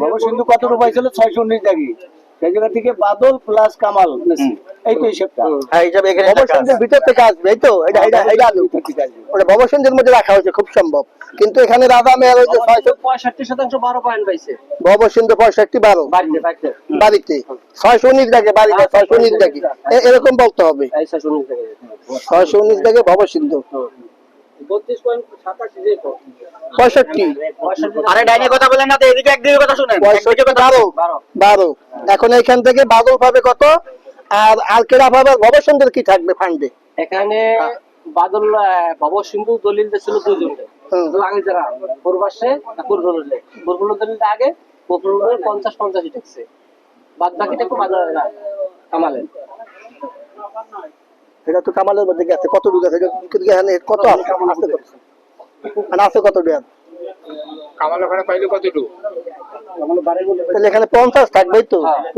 বাবা সিন্ধু কত রুপাই ছিল ছয়শো উনিশ দাগি। সেই জায়গা থেকে বাদল প্লাস কামাল এই তো হিসেবটা। হ্যাঁ ভিতর থেকে আসবে এই তো এটা এটা এটা আলু। ঠিক আছে ওটা মধ্যে রাখা হয়েছে খুব সম্ভব। কিন্তু এখানে রাজা মেয়ার হয়েছে ছয়শো পঁয়ষট্টি শতাংশ বারো পয়েন্ট পাইছে। ভবসেন্দ্র পঁয়ষট্টি বারো। বাড়িতে ছয়শো উনিশ দাগে বাড়িতে ছয়শো উনিশ দাগে। এরকম বলতে হবে। ছয়শো উনিশ ছয়শো উনিশ দাগে ভবসিন্ধু বত্রিশ পয়েন্ট সাতাশি যে পঁয়ষট্টি। আরে ডাইনে কথা বলেন না তো এদিকে একদিকে কথা শুনেন বারো বারো। বারো। এখন এখান থেকে বাদল পাবে কত? আর আর কেরা পাবে? কি থাকবে ফান্ডে এখানে বাদল ভব সিন্ধু দলিল ছিল। আগে যারা পূর্বাশে পূর্বলে পূর্বল দলিলটা আগে পূর্বলের পঞ্চাশ পঞ্চাশি বাদ বাকিটা একটু বাজার কামালেন এটা তো কামালের মধ্যে গেছে। কত বিঘা এখানে কত আছে? আছে কত? আছে কত বিঘা? কামাল ওখানে পাইলে কতটুকু? তাহলে এখানে পঞ্চাশ থাকবে তো।